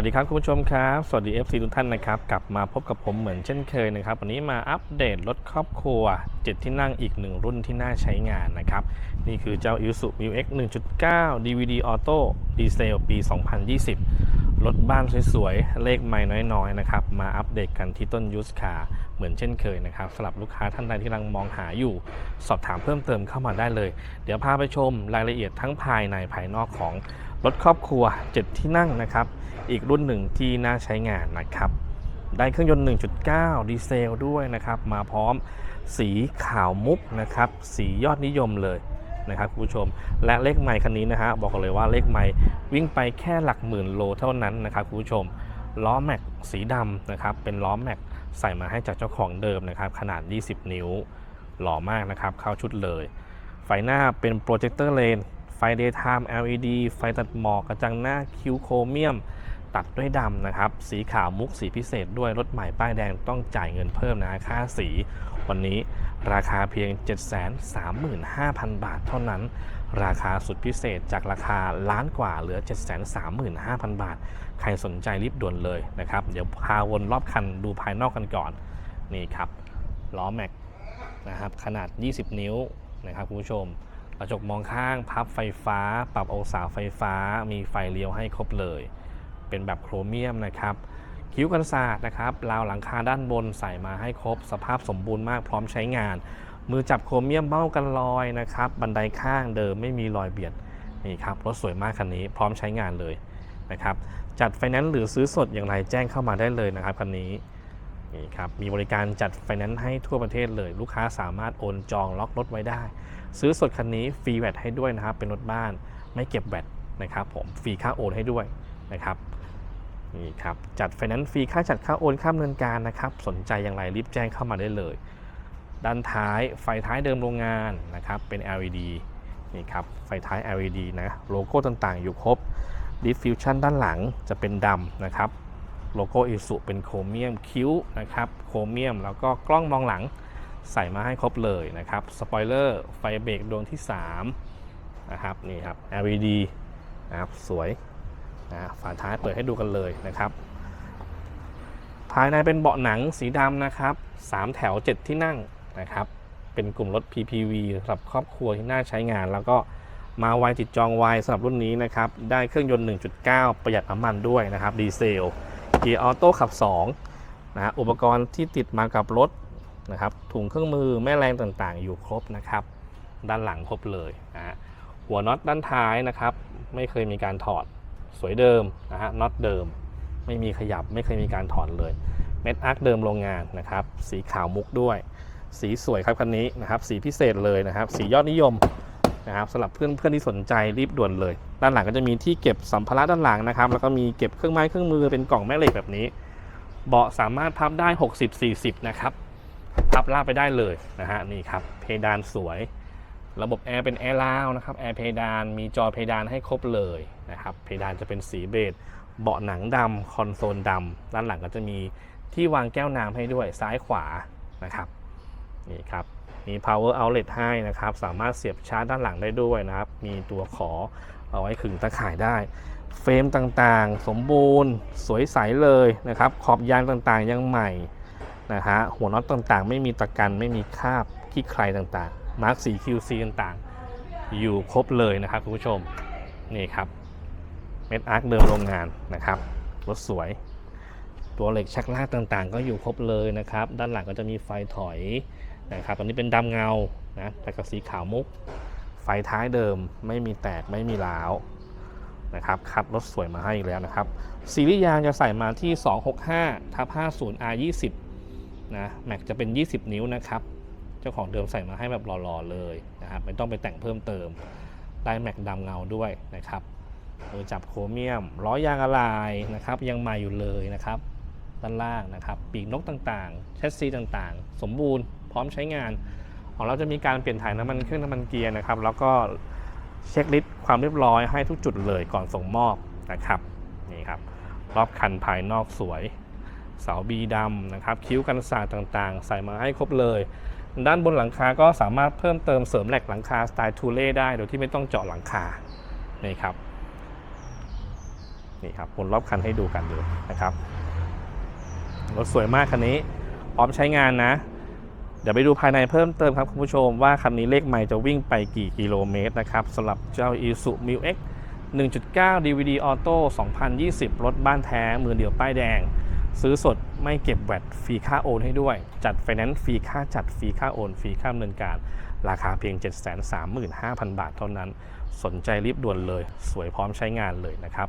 วัสดีครับคุณผู้ชมครับ สวัสดี FC ทุกท่านนะครับ กลับมาพบกับผมเหมือนเช่นเคยนะครับ วันนี้มาอัปเดตรถครอบครัว 7 ที่นั่งอีกหนึ่งรุ่นที่น่าใช้งานนะครับ นี่คือเจ้า Isuzu Mu X 1.9 DVD Auto ดีเซลปี 2020 รถบ้านสวยๆ เลขไม่น้อยๆนะครับ มาอัปเดตกันที่ต้นยูสคาเหมือนเช่นเคยนะครับสำหรับลูกค้าท่านใดที่กำลังมองหาอยู่ สอบถามเพิ่มเติมเข้ามาได้เลย เดี๋ยวพาไปชมรายละเอียดทั้งภายในภายนอกของ รถครอบครัว 7 ที่นั่งนะครับ อีกรุ่นหนึ่งที่น่าใช้งานนะครับ ได้เครื่องยนต์ 1.9 ดีเซลด้วยนะครับ มาพร้อมสีขาวมุกนะครับ สียอดนิยมเลยนะครับคุณผู้ชม และเลขไมค์คันนี้นะฮะบอกเลยว่าเลขไมค์วิ่งไปแค่หลักหมื่นโลเท่านั้นนะครับคุณผู้ชม ล้อแม็กสีดำนะครับ เป็นล้อแม็กใส่มาให้จากเจ้าของเดิมนะครับ ขนาด 20 นิ้ว หล่อมากนะครับ เข้าชุดเลย ไฟหน้าเป็นโปรเจคเตอร์เลน ไฟ daytime LED ไฟตัดหมอกกระจังหน้าคิวโครเมียม ตัดด้วยดำนะครับ สีขาวมุกสีพิเศษด้วยรถใหม่ป้ายแดงต้องจ่ายเงินเพิ่มนะค่าสี วันนี้ราคาเพียง 735,000 บาทเท่านั้น ราคาสุดพิเศษจากราคาล้านกว่าเหลือ 735,000 บาท ใครสนใจรีบด่วนเลยนะครับ เดี๋ยวพาวนรอบคันดูภายนอกกันก่อน นี่ครับล้อแม็กนะครับขนาด 20 นิ้วนะครับคุณผู้ชม กระจกมองข้างพับไฟฟ้า ปรับองศาไฟฟ้า มีไฟเลี้ยวให้ครบเลย เป็นแบบโครเมียมนะครับ คิ้วกันศาสตร์นะครับราวหลังคาด้านบนใส่มาให้ครบ สภาพสมบูรณ์มากพร้อมใช้งาน มือจับโครเมียมเบ้ากันลอยนะครับ บันไดข้างเดิมไม่มีรอยเบียดนี่ครับรถสวยมากคันนี้พร้อมใช้งานเลยนะครับ จัดไฟแนนซ์หรือซื้อสดอย่างไรแจ้งเข้ามาได้เลยนะครับคันนี้ นี่ครับมีบริการจัดไฟแนนซ์ให้ทั่วประเทศเลย ลูกค้าสามารถโอนจองล็อกรถไว้ได้ ซื้อสดคันนี้ฟรีแวตให้ด้วยนะครับ เป็นรถบ้านไม่เก็บแวตนะครับผมฟรีค่าโอนให้ด้วยนะครับนี่ครับจัดไฟแนนซ์ฟรีค่าจัดค่าโอนค่าดำเนินการนะครับ สนใจอย่างไรรีบแจ้งเข้ามาได้เลย ด้านท้ายไฟท้ายเดิมโรงงานนะครับเป็น LED นี่ครับไฟท้าย LED นะโลโก้ต่างๆ อยู่ครบ Diffusion ด้านหลังจะเป็นดำนะครับ โลโก้อิสุเป็นโครเมียมคิ้วนะครับโครเมียมแล้วก็กล้องมองหลังใส่มาให้ครบเลยนะครับสปอยเลอร์ไฟเบรกดวงที่3นะครับนี่ครับ LED นะครับสวยนะฝาท้ายเปิดให้ดูกันเลยนะครับ ภายในเป็นเบาะหนังสีดำนะครับ 3 แถว 7 ที่นั่งนะครับ เป็นกลุ่มรถ PPV สำหรับครอบครัวที่น่าใช้งาน แล้วก็มาไวติดจองไวสำหรับรุ่นนี้นะครับ ได้เครื่องยนต์ 1.9 ประหยัดน้ำมันด้วยนะครับดีเซล เกียร์ออโต้ขับ2นะฮะอุปกรณ์ที่ติดมากับรถนะครับถุงเครื่องมือแม่แรงต่างๆ อยู่ครบนะครับ ด้านหลังครบเลยนะฮะหัวน็อตด้านท้ายนะครับ ไม่เคยมีการถอดสวยเดิมนะฮะน็อตเดิม ไม่มีขยับไม่เคยมีการถอดเลย เม็ดอาร์คเดิมโรงงานนะครับ สีขาวมุกด้วย สีสวยครับคันนี้นะครับ สีพิเศษเลยนะครับ สียอดนิยม นะครับสำหรับเพื่อนเพื่อนที่สนใจรีบด่วนเลย ด้านหลังก็จะมีที่เก็บสัมภาระด้านหลังนะครับ แล้วก็มีเก็บเครื่องไม้เครื่องมือเป็นกล่องแม่เหล็กแบบนี้ เบาะสามารถพับได้ 60-40 นะครับพับลาบไปได้เลยนะฮะนี่ครับเพดานสวย ระบบแอร์เป็นแอร์ลาวนะครับแอร์เพดานมีจอเพดานให้ครบเลยนะครับเพดานจะเป็นสีเบจเบาะหนังดำคอนโซลดำด้านหลังก็จะมีที่วางแก้วน้ำให้ด้วยซ้ายขวานะครับนี่ครับ มี power outlet ให้นะครับ สามารถเสียบชาร์จด้านหลังได้ด้วยนะครับ มีตัวขอเอาไว้ขึงตะข่ายได้ เฟรมต่างๆ สมบูรณ์ สวยใสเลยนะครับ ขอบยางต่างๆ ยังใหม่นะฮะ หัวน็อตต่างๆ ไม่มีตะกัน ไม่มีคราบขี้ใครต่างๆ มาร์กสี QC ต่างๆ อยู่ครบเลยนะครับคุณผู้ชม นี่ครับ เม็ดอาร์คเดิมโรงงานนะครับ รถสวย ตัวเหล็กชักลากต่างๆ ก็อยู่ครบเลยนะครับ ด้านหลังก็จะมีไฟถอย นะครับตอนนี้เป็นดำเงานะแต่กับสีขาวมุก ไฟท้ายเดิมไม่มีแตกไม่มีร้าวนะครับคัดรถสวยมาให้อีกแล้วนะครับซีรีส์ยางจะใส่มาที่ 265ทับ50 R 20นะแม็กจะเป็น 20 นิ้วนะครับเจ้าของเดิมใส่มาให้แบบหล่อๆเลยนะครับไม่ต้องไปแต่งเพิ่มเติมได้แม็กดำเงาด้วยนะครับมือจับโครเมียมล้อยางอะลายนะครับยังใหม่อยู่เลยนะครับ ด้านล่างนะครับ ปีกนกต่างๆ แชสซีต่างๆ สมบูรณ์พร้อมใช้งาน ของเราจะมีการเปลี่ยนถ่ายน้ำมันเครื่องน้ำมันเกียร์นะครับ แล้วก็เช็คลิสต์ความเรียบร้อยให้ทุกจุดเลยก่อนส่งมอบนะครับนี่ครับรอบคันภายนอกสวย เสาบีดำนะครับ คิ้วกันศาสตร์ต่างๆ ใส่มาให้ครบเลย ด้านบนหลังคาก็สามารถเพิ่มเติมเสริมแหลกหลังคาสไตล์ทูเล่ได้โดยที่ไม่ต้องเจาะหลังคานี่ครับนี่ครับวนรอบคันให้ดูกันเลยนะครับ รถสวยมากคันนี้ พร้อมใช้งานนะ เดี๋ยวไปดูภายในเพิ่มเติมครับคุณผู้ชมว่าคันนี้เลขไมล์จะวิ่งไปกี่กิโลเมตรนะครับสำหรับเจ้า Isuzu m i x 1.9 DVD Auto 2020 รถบ้านแท้ มือเดียวป้ายแดง ซื้อสดไม่เก็บแวตฟรีค่าโอนให้ด้วย จัดไฟแนนซ์ฟรีค่าจัดฟรีค่าโอนฟรีค่าดำเนินการ ราคาเพียง 735,000 บาทเท่านั้น สนใจรีบด่วนเลย สวยพร้อมใช้งานเลยนะครับ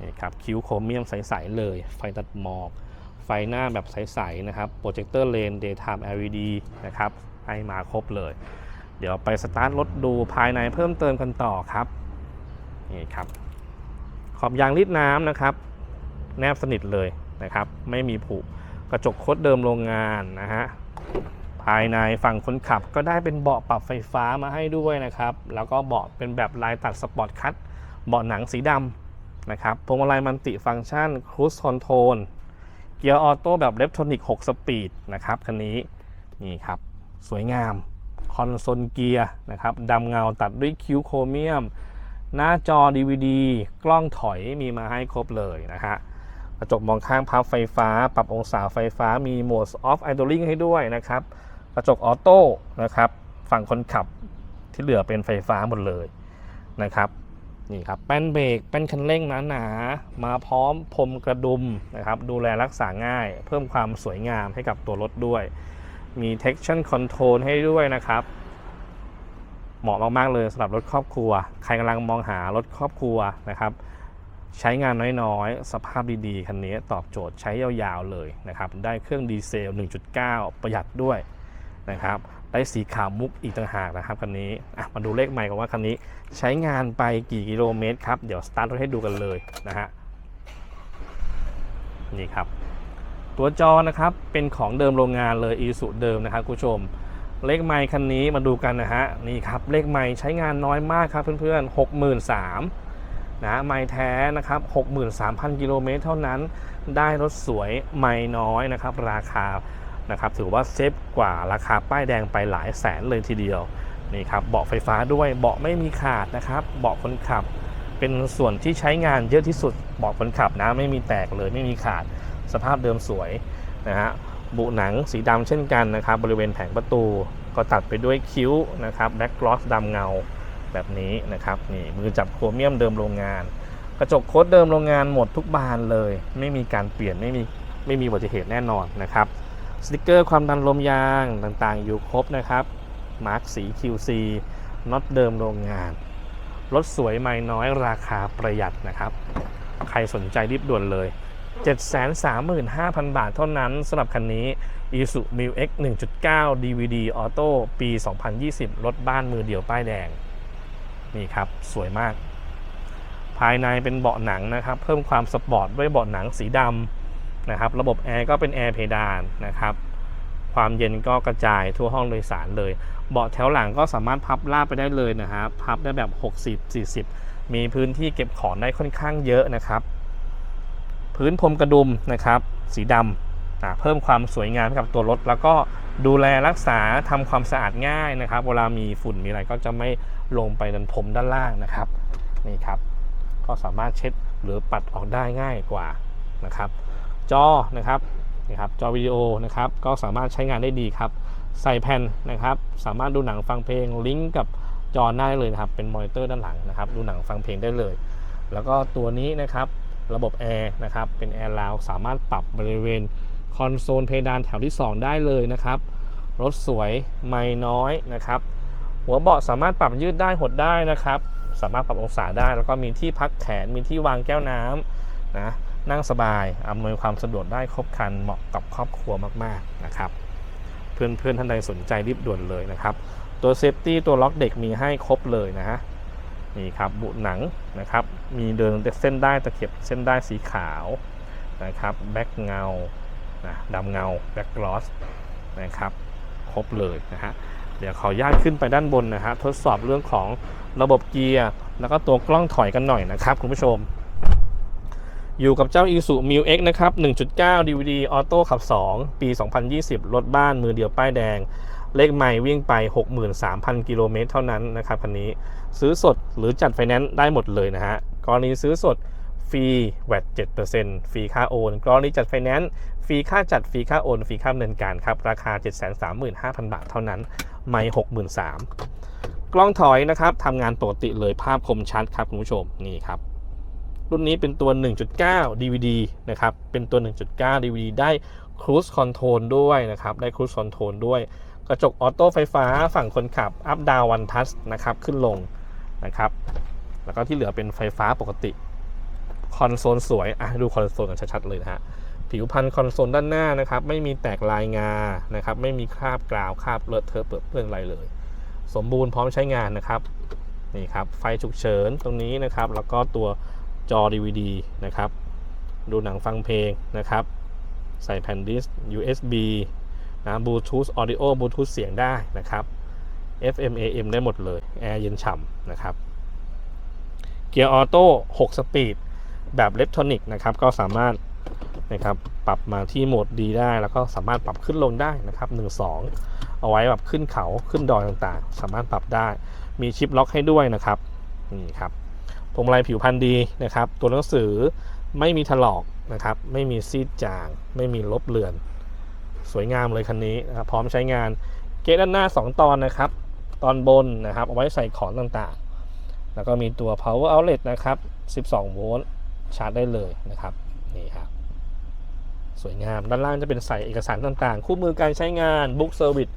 นี่ครับคิ้วโครเมียมใส ๆ เลย ไฟตัดหมอก ไฟหน้าแบบใสๆนะครับโปรเจคเตอร์เลน Daytime LED นะครับให้มาครบเลย เดี๋ยวไปสตาร์ทรถดูภายในเพิ่มเติมกันต่อครับนี่ครับ ขอบยางรีดน้ำนะครับ แนบสนิทเลยนะครับ ไม่มีผุกระจกคดเดิมโรงงานนะฮะภายในฝั่งคนขับก็ได้เป็นเบาะปรับไฟฟ้ามาให้ด้วยนะครับ แล้วก็เบาะเป็นแบบลายตัดสปอร์ตคัทเบาะหนังสีดำนะครับพวงมาลัยมันติฟังก์ชันครู e คอนโทรล เกียร์ออโต้แบบเลฟทรอนิก 6 สปีดนะครับคันนี้นี่ครับสวยงามคอนโซลเกียร์นะครับดำเงาตัดด้วยคิ้วโครเมียม หน้าจอ DVD กล้องถอยมีมาให้ครบเลยนะฮะกระจกมองข้างพับไฟฟ้า ปรับองศาไฟฟ้ามีโหมด off idling ให้ด้วยนะครับกระจกออโต้นะครับฝั่งคนขับที่เหลือเป็นไฟฟ้าหมดเลยนะครับ นี่ครับแป้นเบรกแป้นคันเร่งหนาๆมาพร้อมพรมกระดุมนะครับ ดูแลรักษาง่าย เพิ่มความสวยงามให้กับตัวรถด้วย มี traction control ให้ด้วยนะครับ เหมาะมากๆเลยสำหรับรถครอบครัว ใครกำลังมองหารถครอบครัวนะครับ ใช้งานน้อยๆ สภาพดีๆ คันนี้ตอบโจทย์ใช้ยาวๆเลยนะครับ ได้เครื่องดีเซล 1.9 ประหยัดด้วยนะครับ ได้สีขาวมุกอีกต่างหากนะครับคันนี้มาดูเลขใหม่กันว่าคันนี้ใช้งานไปกี่กิโลเมตรครับ เดี๋ยวสตาร์ทรถให้ดูกันเลยนะฮะนี่ครับ ตัวจอนะครับเป็นของเดิมโรงงานเลยอีสุเดิมนะครับคุณผู้ชม เลขไมค์คันนี้มาดูกันนะฮะนี่ครับเลขไมค์ใช้งานน้อยมากครับเพื่อนๆ 63,000นะไมค์แท้นะครับ63,000 กิโลเมตรเท่านั้น ได้รถสวยไมค์น้อยนะครับ ราคา นะครับถือว่าเซฟกว่าราคาป้ายแดงไปหลายแสนเลยทีเดียวนี่ครับเบาะไฟฟ้าด้วยเบาะไม่มีขาดนะครับ เบาะคนขับ เป็นส่วนที่ใช้งานเยอะที่สุดเบาะคนขับนะไม่มีแตกเลยไม่มีขาดสภาพเดิมสวยนะฮะบุหนังสีดำเช่นกันนะครับ บริเวณแผงประตูก็ตัดไปด้วยคิ้วนะครับแบ็กกลอสดำเงาแบบนี้นะครับนี่มือจับโครเมียมเดิมโรงงาน กระจกโค้ดเดิมโรงงานหมดทุกบานเลย ไม่มีการเปลี่ยนไม่มีไม่มีอุบัติเหตุแน่นอนนะครับ สติกเกอร์ความดันลมยางต่างๆ อยู่ครบนะครับ มาร์กสี QC น็อตเดิมโรงงาน รถสวยไม่น้อยราคาประหยัดนะครับ ใครสนใจรีบด่วนเลย 735,000 บาทเท่านั้นสำหรับคันนี้ Isuzu m i l X 1.9 DVD Auto ปี 2020 รถบ้านมือเดียวป้ายแดง นี่ครับ สวยมาก ภายในเป็นเบาะหนังนะครับ เพิ่มความสปอร์ตด้วยเบาะหนังสีดำ นะครับ ระบบแอร์ก็เป็นแอร์เพดานนะครับ ความเย็นก็กระจายทั่วห้องโดยสารเลย เบาะแถวหลังก็สามารถพับลาบไปได้เลยนะครับ พับได้แบบ 60 40 มีพื้นที่เก็บของได้ค่อนข้างเยอะนะครับ พื้นพรมกระดุมนะครับ สีดำอะเพิ่มความสวยงามให้กับตัวรถ แล้วก็ดูแลรักษาทำความสะอาดง่ายนะครับ เวลามีฝุ่นมีอะไรก็จะไม่ลงไปดันพรมด้านล่างนะครับนี่ครับ ก็สามารถเช็ดหรือปัดออกได้ง่ายกว่านะครับ จอนะครับนี่ครับจอวิดีโอนะครับก็สามารถใช้งานได้ดีครับ ใส่แผ่นนะครับ สามารถดูหนังฟังเพลงลิงก์กับจอได้เลยนะครับเป็นมอนิเตอร์ด้านหลังนะครับ ดูหนังฟังเพลงได้เลย แล้วก็ตัวนี้นะครับระบบแอร์นะครับเป็นแอร์ลาวสามารถปรับบริเวณคอนโซลเพดานแถวที่ 2 ได้เลยนะครับรถสวยไม่น้อยนะครับ หัวเบาะสามารถปรับยืดได้หดได้นะครับ สามารถปรับองศาได้ แล้วก็มีที่พักแขนมีที่วางแก้วน้ำนะ นั่งสบาย อำนวยความสะดวกได้ครบครัน เหมาะกับครอบครัวมากๆนะครับเพื่อนๆท่านใดสนใจรีบด่วนเลยนะครับ ตัวเซฟตี้ตัวล็อกเด็กมีให้ครบเลยนะฮะนี่ครับบุหนังนะครับ มีเดินเส้นได้ตะเข็บเส้นได้สีขาวนะครับแบ็กเงานะดำเงาแบ็กกลอสนะครับครบเลยนะฮะเดี๋ยวขออนุญาตขึ้นไปด้านบนนะฮะทดสอบเรื่องของระบบเกียร์ แล้วก็ตัวกล้องถอยกันหน่อยนะครับคุณผู้ชม อยู่กับเจ้า Isuzu m i l X นะครับ 1.9 DVD Auto ขับ 2 ปี 2020 รถบ้านมือเดียวป้ายแดง เลขใหม่วิ่งไป 63,000 กิโลเมตรเท่านั้นนะครับคันนี้ซื้อสดหรือจัดไฟแนนซ์ได้หมดเลยนะฮะกรณีซื้อสดฟรีแวด7%ฟรีค่าโอนกรณีจัดไฟแนนซ์ฟรีค่าจัดฟรีค่าโอนฟรีค่าดำเนินการครับ ราคา 735,000 บาทเท่านั้นไม่63,000กล้องถอยนะครับทำงานปกติเลยภาพคมชัดครับคุณผู้ชมนี่ครับ รุ่นนี้เป็นตัว 1.9 DVD นะครับ เป็นตัว 1.9 DVD ได้ Cruise Control ด้วยนะครับ ได้ Cruise Control ด้วย กระจกออโต้ไฟฟ้าฝั่งคนขับ Up Down One Touch นะครับ ขึ้นลงนะครับ แล้วก็ที่เหลือเป็นไฟฟ้าปกติ คอนโซลสวย อะ ดูคอนโซลกันชัดๆเลยนะฮะ ผิวพันคอนโซลด้านหน้านะครับ ไม่มีแตกลายงา นะครับ ไม่มีคราบกราว คราบเลอะเทอะเปื้อนเปื้อนอะไรเลย สมบูรณ์พร้อมใช้งานนะครับ นี่ครับ ไฟฉุกเฉินตรงนี้นะครับ แล้วก็ตัว จอ DVD นะครับ ดูหนังฟังเพลงนะครับ ใส่แผ่นดิสก์ USB นะ Bluetooth Audio Bluetooth เสียงได้นะครับ FM AM ได้หมดเลย แอร์เย็นฉ่ำนะครับ เกียร์ออโต้6สปีด แบบเล็กทรอนิกนะครับ ก็สามารถนะครับปรับมาที่โหมดดีได้ แล้วก็สามารถปรับขึ้นลงได้นะครับ1 2 เอาไว้แบบขึ้นเขาขึ้นดอยต่างๆ สามารถปรับได้ มีชิปล็อกให้ด้วยนะครับ นี่ครับ วงมาลัยผิวพันธุ์ดีนะครับ ตัวหนังสือไม่มีถลอกนะครับ ไม่มีซีดจาง ไม่มีลบเลือน สวยงามเลยคันนี้นะครับพร้อมใช้งาน เกตด้านหน้า 2 ตอนนะครับ ตอนบนนะครับ เอาไว้ใส่ของต่างๆ แล้วก็มีตัว power outlet นะครับ 12 โวลต์ชาร์จได้เลยนะครับ นี่ครับสวยงาม ด้านล่างจะเป็นใส่เอกสารต่างๆ คู่มือการใช้งาน book service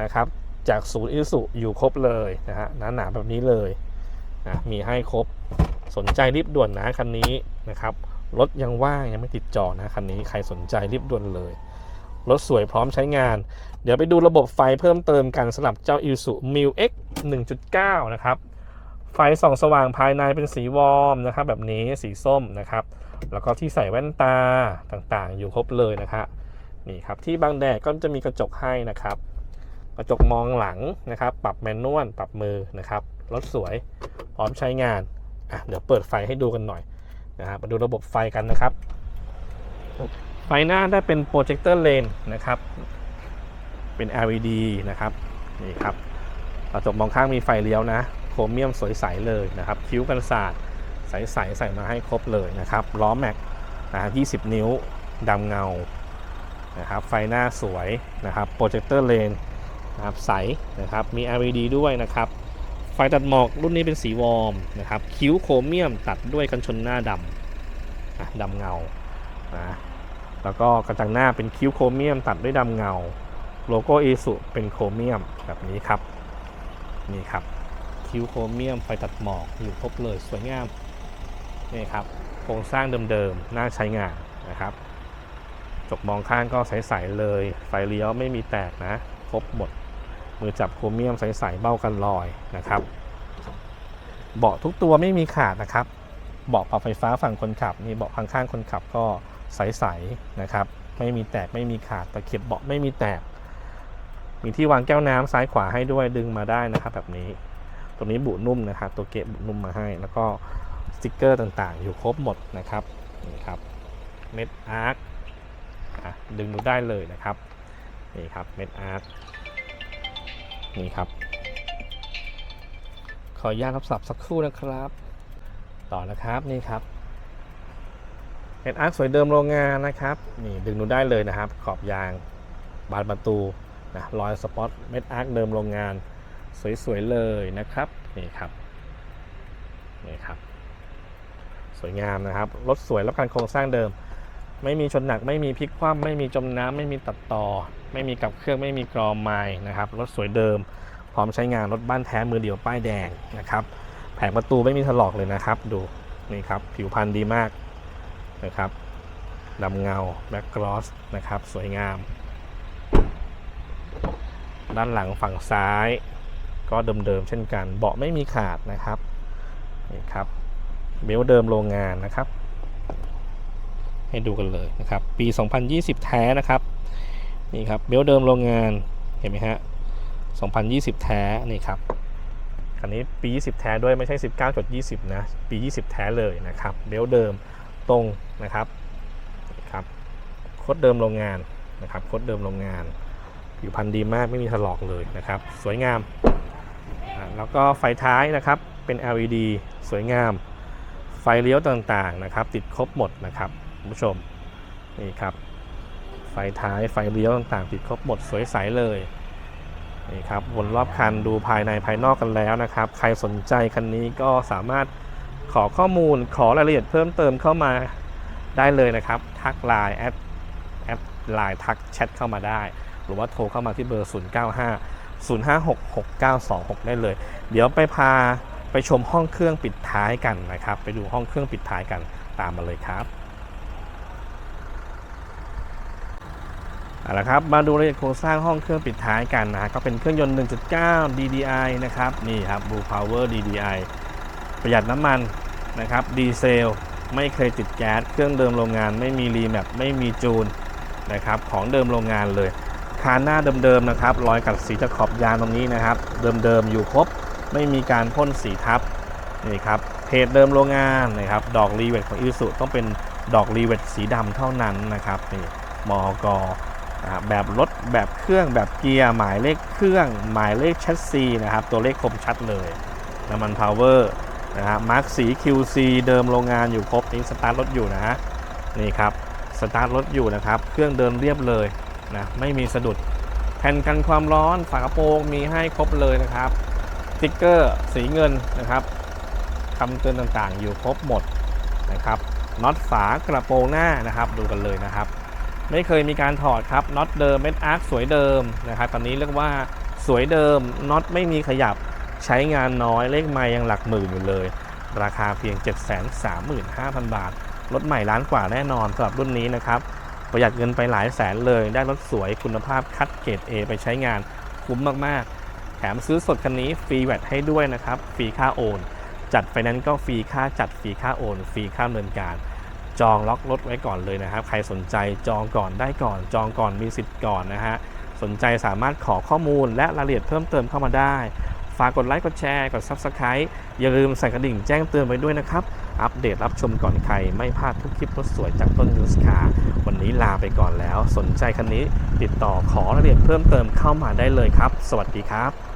นะครับ จากศูนย์อิสุอยู่ครบเลยนะฮะหนาๆแบบนี้เลย นะมีให้ครบสนใจรีบด่วนนะคันนี้นะครับรถยังว่างยังไม่ติดจอนะคันนี้ใครสนใจรีบด่วนเลยรถสวยพร้อมใช้งาน เดี๋ยวไปดูระบบไฟเพิ่มเติมกันสำหรับเจ้า i s u m i l X 1.9 นะครับ ไฟส่องสว่างภายในเป็นสีวอร์มนะครับ แบบนี้สีส้มนะครับ แล้วก็ที่ใส่แว่นตาต่างๆ อยู่ครบเลยนะครับนี่ครับที่บังแดดก็จะมีกระจกให้นะครับ กระจกมองหลังนะครับ ปรับแมนนวลปรับมือนะครับรถสวย พร้อมใช้งานอะเดี๋ยวเปิดไฟให้ดูกันหน่อยนะครับมาดูระบบไฟกันนะครับ ไฟหน้าได้เป็นโปรเจคเตอร์เลนนะครับ เป็น LED นะครับนี่ครับกระจกมองข้างมีไฟเลี้ยวนะ โครเมียมสวยใสเลยนะครับ คิ้วกันศาสตร์ใสใส่มาให้ครบเลยนะครับล้อแม็กนะ20นิ้วดำเงานะครับไฟหน้าสวยนะครับโปรเจคเตอร์เลนนะครับใสนะครับมี LED ด้วยนะครับ ไฟตัดหมอกรุ่นนี้เป็นสีวอร์มนะครับ คิ้วโครเมียมตัดด้วยกันชนหน้าดำดำเงานะแล้วก็กระจังหน้าเป็นคิ้วโครเมียมตัดด้วยดำเงา โลโก้เอสุเป็นโครเมียมแบบนี้ครับ นี่ครับ คิ้วโครเมียมไฟตัดหมอกอยู่ครบเลยสวยงาม นี่ครับ โครงสร้างเดิมๆ น่าใช้งานนะครับจกมองข้างก็ใสๆเลย ไฟเลี้ยวไม่มีแตกนะ ครบหมด มือจับโครเมียมใสๆเบ้ากันลอยนะครับ เบาะทุกตัวไม่มีขาดนะครับ เบาะปรับไฟฟ้าฝั่งคนขับนี่เบาะข้างๆคนขับก็ใสๆนะครับ ไม่มีแตกไม่มีขาดตะเข็บเบาะไม่มีแตก มีที่วางแก้วน้ำซ้ายขวาให้ด้วยดึงมาได้นะครับแบบนี้ ตัวนี้บุนุ่มนะครับ ตัวเกะบุนุ่มมาให้ แล้วก็สติกเกอร์ต่างๆ อยู่ครบหมดนะครับนี่ครับเม็ดอาร์คดึงดูได้เลยนะครับนี่ครับเม็ดอาร์ค นี่ครับ ขออนุญาตรับสับสักครู่นะครับ ต่อนะครับนี่ครับเม็ดอาร์คสวยเดิมโรงงานนะครับนี่ดึงดูได้เลยนะครับ ขอบยางบานประตูนะรอยสปอตเม็ดอาร์คเดิมโรงงาน สวยๆเลยนะครับนี่ครับนี่ครับ สวยงามนะครับรถสวยรับการโครงสร้างเดิม ไม่มีชนหนักไม่มีพลิกคว่ำไม่มีจมน้ำไม่มีตัดต่อ ไม่มีกับเครื่องไม่มีกรอมไม้นะครับรถสวยเดิม พร้อมใช้งานรถบ้านแท้มือเดียวป้ายแดงนะครับแผงประตูไม่มีถลอกเลยนะครับ ดูนี่ครับผิวพรรณดีมากนะครับดำเงาแบ็กกรอสนะครับสวยงาม ด้านหลังฝั่งซ้าย ก็เดิมๆเช่นกัน เบาะไม่มีขาดนะครับนี่ครับเบลเดิมโรงงานนะครับ ให้ดูกันเลยนะครับ ปี 2020 แท้นะครับ นี่ครับเบลต์เดิมโรงงาน เห็นไหมฮะ 2020 แท้ นี่ครับคันนี้ปี 20 แท้ด้วยไม่ใช่ 19.20 นะ ปี 20 แท้เลยนะครับ เบลต์เดิมตรงนะครับครับโคดเดิมโรงงานนะครับโคดเดิมโรงงาน ผิวพรรณดีมากไม่มีถลอกเลยนะครับ สวยงาม แล้วก็ไฟท้ายนะครับเป็น LED สวยงาม ไฟไฟเลี้ยวต่างๆนะครับ ติดครบหมดนะครับ คุณผู้ชมนี่ครับ ไฟท้ายไฟเลี้ยวต่างๆติดครบหมดสวยใสเลยนี่ครับวนรอบคันดูภายในภายนอกกันแล้วนะครับ ใครสนใจคันนี้ก็สามารถขอข้อมูลขอรายละเอียดเพิ่มเติมเข้ามาได้เลยนะครับ ทักไลน์แอดแอดไลน์ทักแชทเข้ามาได้ หรือว่าโทรเข้ามาที่เบอร์ 095 056 6926 ได้เลย เดี๋ยวไปพาไปชมห้องเครื่องปิดท้ายกันนะครับ ไปดูห้องเครื่องปิดท้ายกันตามมาเลยครับ เอาละครับมาดูรายละเอียดโครงสร้างห้องเครื่องปิดท้ายกันนะฮะก็เป็นเครื่องยนต์ 1.9 DDI นะครับนี่ครับ Blue Power DDI ประหยัดน้ำมันนะครับดีเซลไม่เคยติดแก๊สเครื่องเดิมโรงงานไม่มีรีแมปไม่มีจูนนะครับของเดิมโรงงานเลยคานหน้าเดิมๆนะครับรอยกัดสีตะขอบยางตรงนี้นะครับ เดิมๆอยู่ครบไม่มีการพ่นสีทับนี่ครับเพจเดิมโรงงานนะครับดอกรีเวทของอิสุต้องเป็นดอกรีเวทสีดำเท่านั้นนะครับนี่มอก นะครับแบบรถแบบเครื่องแบบเกียร์หมายเลขเครื่อง หมายเลขแชสซีนะครับตัวเลขคมชัดเลยน้ำมันพาวเวอร์นะครับมาร์คสี QC เดิมโรงงานอยู่ครบนี่สตาร์ทรถอยู่นะฮะนี่ครับสตาร์ทรถอยู่นะครับเครื่องเดินเรียบเลยนะไม่มีสะดุดแผ่นกันความร้อนฝากระโปรงมีให้ครบเลยนะครับสติ๊กเกอร์สีเงินนะครับคำเตือนต่างๆ อยู่ครบหมดนะครับน็อตฝากระโปรงหน้านะครับดูกันเลยนะครับ ไม่เคยมีการถอดครับน็อตเดิมเม็ดอาร์คสวยเดิมนะครับตอนนี้เรียกว่าสวยเดิมน็อตไม่มีขยับใช้งานน้อยเลขไม้ยังหลักหมื่นอยู่เลย ราคาเพียง 735,000 บาท รถใหม่ล้านกว่าแน่นอนสำหรับรุ่นนี้นะครับ ประหยัดเงินไปหลายแสนเลย ได้รถสวยคุณภาพคัดเกรด A ไปใช้งานคุ้มมากๆ แถมซื้อสดคันนี้ฟรีแวตให้ด้วยนะครับ ฟรีค่าโอน จัดไฟแนนซ์ก็ฟรีค่าจัดฟรีค่าโอน ฟรีค่าดำเนินการ จองล็อกรถไว้ก่อนเลยนะครับ ใครสนใจจองก่อนได้ก่อน จองก่อนมีสิทธิ์ก่อนนะฮะ สนใจสามารถขอข้อมูลและรายละเอียดเพิ่มเติมเข้ามาได้ ฝากกดไลค์กดแชร์กด Subscribe อย่าลืมใส่กระดิ่งแจ้งเตือนไว้ด้วยนะครับ อัปเดตรับชมก่อนใคร ไม่พลาดทุกคลิปรถสวยจากต้นยูสคาวันนี้ลาไปก่อนแล้ว สนใจคันนี้ติดต่อขอรายละเอียดเพิ่มเติมเข้ามาได้เลยครับ สวัสดีครับ